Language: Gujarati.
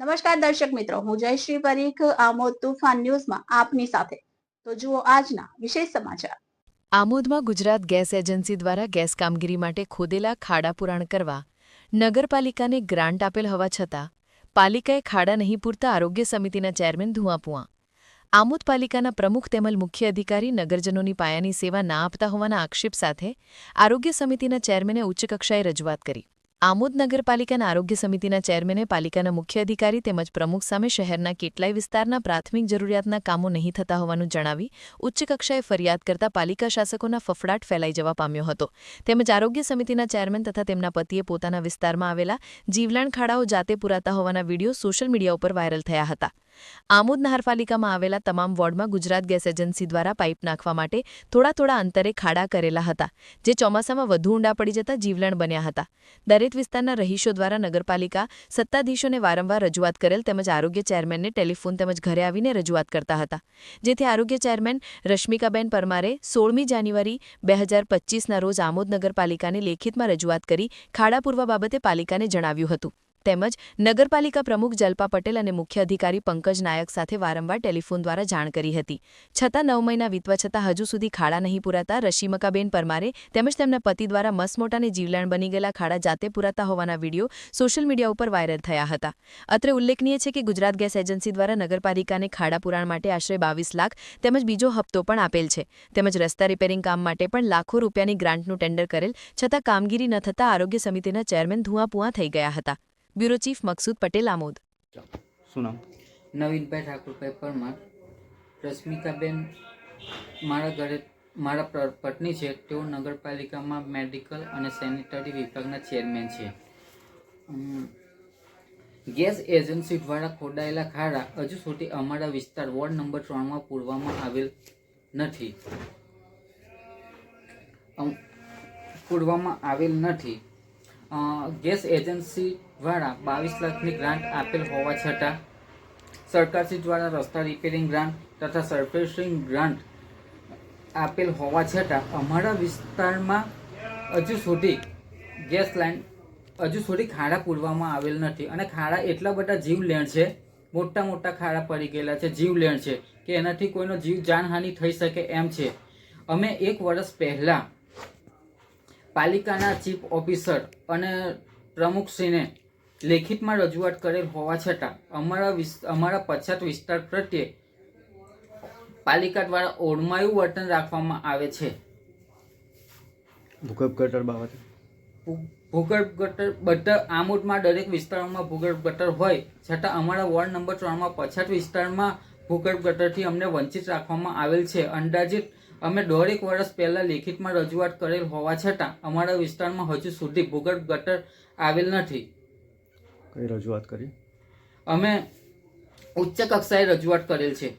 નમસ્કાર દર્શક મિત્રો, હું જયશ્રી પરીખ, આમોદ તુફાન ન્યૂઝમાં આપની સાથે. તો જુઓ આજના વિશેષ સમાચાર. આમોદમાં ગુજરાત ગેસ એજન્સી દ્વારા ગેસ કામગીરી માટે ખોદેલા ખાડા પુરાણ કરવા. નગરપાલિકાને ગ્રાન્ટ આપેલ હોવા છતાં, પાલિકાએ ખાડા નહીં પૂરતા આરોગ્ય સમિતિના ચેરમેન ધુઆપુઆ આમોદ પાલિકાના પ્રમુખ તેમજ મુખ્ય અધિકારી નગરજનોની પાયાની સેવા ના આપતા હોવાના આક્ષેપ સાથે આરોગ્ય સમિતિના ચેરમેને ઉચ્ચ કક્ષાએ રજૂઆત કરી. આમોદ નગરપાલિકાના આરોગ્ય સમિતિના ચેરમેને, પાલિકાના મુખ્ય અધિકારી તેમજ પ્રમુખ સામે શહેરના કેટલાય વિસ્તારના પ્રાથમિક જરૂરિયાતના કામો નહીં થતા હોવાનું જણાવી ઉચ્ચ કક્ષાએ ફરિયાદ કરતા પાલિકા શાસકોના ફફડાટ ફેલાઈ જવા પામ્યો હતો. તેમજ આરોગ્ય સમિતિના ચેરમેન તથા તેમના પતિએ પોતાના વિસ્તારમાં આવેલા જીવલાણ ખાડાઓ જાતે પુરાતા હોવાના વીડિયો સોશિયલ મીડિયા ઉપર વાયરલ થયા હતા. આમોદ નગરપાલિકામાં આવેલા તમામ વોર્ડમાં ગુજરાત ગેસ એજન્સી દ્વારા પાઇપ નાખવા માટે થોડા થોડા અંતરે ખાડા કરેલા હતા, જે ચોમાસામાં વધુ ઊંડા પડી જતા જીવલેણ બન્યા હતા. દરેક વિસ્તારના રહીશો દ્વારા નગરપાલિકા સત્તાધીશોને વારંવાર રજૂઆત કરેલ તેમજ આરોગ્ય ચેરમેનને ટેલિફોન તેમજ ઘરે આવીને રજૂઆત કરતા હતા. જેથી આરોગ્ય ચેરમેન રશ્મિકાબેન પરમારે સોળમી જાન્યુઆરી બે હજાર પચીસના રોજ આમોદ નગરપાલિકાને લેખિતમાં રજૂઆત કરી ખાડા પૂરવા બાબતે પાલિકાને જણાવ્યું હતું. તેમજ નગરપાલિકા પ્રમુખ જલ્પા પટેલ અને મુખ્ય અધિકારી પંકજ નાયક સાથે વારંવાર ટેલિફોન દ્વારા જાણ કરી હતી. છતાં નવ મહિના વીતવા છતાં હજુ સુધી ખાડા નહીં પુરાતા રશીમકાબેન પરમારે તેમજ તેમના પતિ દ્વારા મસમોટાને જીવલાણ બની ગયેલા ખાડા જાતે પુરાતા હોવાના વીડિયો સોશિયલ મીડિયા ઉપર વાયરલ થયા હતા. અત્રે ઉલ્લેખનીય છે કે ગુજરાત ગેસ એજન્સી દ્વારા નગરપાલિકાને ખાડા પુરાણ માટે આશરે બાવીસ લાખ તેમજ બીજો હપ્તો પણ આપેલ છે. તેમજ રસ્તા રિપેરિંગ કામ માટે પણ લાખો રૂપિયાની ગ્રાન્ટનું ટેન્ડર કરેલ છતાં કામગીરી ન થતાં આરોગ્ય સમિતિના ચેરમેન ધુઆપુઆ થઈ ગયા હતા. Bureau chief Maksood Patel Amod. શું નામ? નવીનભાઈ ઠાકુરભાઈ પરમાર. રશ્મિકાબેન મારા ઘરે મારા પત્ની છે. તેઓ નગરપાલિકામાં મેડિકલ અને સેનિટરી વિભાગના ચેરમેન છે. ગેસ એજન્સી દ્વારા ખોડાયેલા ખાડા હજુ સુધી અમારા વિસ્તાર વોર્ડ નંબર ત્રણમાં પૂરવામાં આવેલ નથી. પૂરવામાં આવેલ નથી. ગેસ એજન્સી દ્વારા બાવીસ લાખની ગ્રાન્ટ આપેલ હોવા છતાં સરકારશ્રી દ્વારા રસ્તા રિપેરિંગ ગ્રાન્ટ તથા સરફેસિંગ ગ્રાન્ટ આપેલ હોવા છતાં અમારા વિસ્તારમાં હજુ સુધી ગેસ લાઈન હજુ સુધી ખાડા પૂરવામાં આવેલ નથી અને ખાડા એટલા બધા જીવલેણ છે, મોટા મોટા ખાડા પડી ગયેલા છે જીવલેણ છે કે એનાથી કોઈનો જીવ જાનહાનિ થઈ શકે એમ છે. અમે એક વર્ષ પહેલાં પાલિકાના ચીફ ઓફિસર અને પ્રમુખશ્રીને લેખિતમાં રજૂઆત કરેલ હોવા છતાં અમારા અમારા પછાત વિસ્તાર પ્રત્યે પાલિકા દ્વારા ઓળમાયું વર્તન રાખવામાં આવે છે. ભૂગર્ભ ગટર બાબતે? ભૂગર્ભ ગટર બધા આમોદમાં દરેક વિસ્તારોમાં ભૂગર્ભ ગટર હોય છતાં અમારા વોર્ડ નંબર ત્રણમાં પછાત વિસ્તારમાં ભૂગર્ભ ગટરથી અમને વંચિત રાખવામાં આવેલ છે. અંદાજિત અમે દોઢેક વર્ષ પહેલાં લેખિતમાં રજૂઆત કરેલ હોવા છતાં અમારા વિસ્તારમાં હજુ સુધી ભૂગર્ભ ગટર આવેલ નથી. કઈ રજૂઆત કરી? અમે ઉચ્ચ કક્ષાએ રજૂઆત કરેલ છે.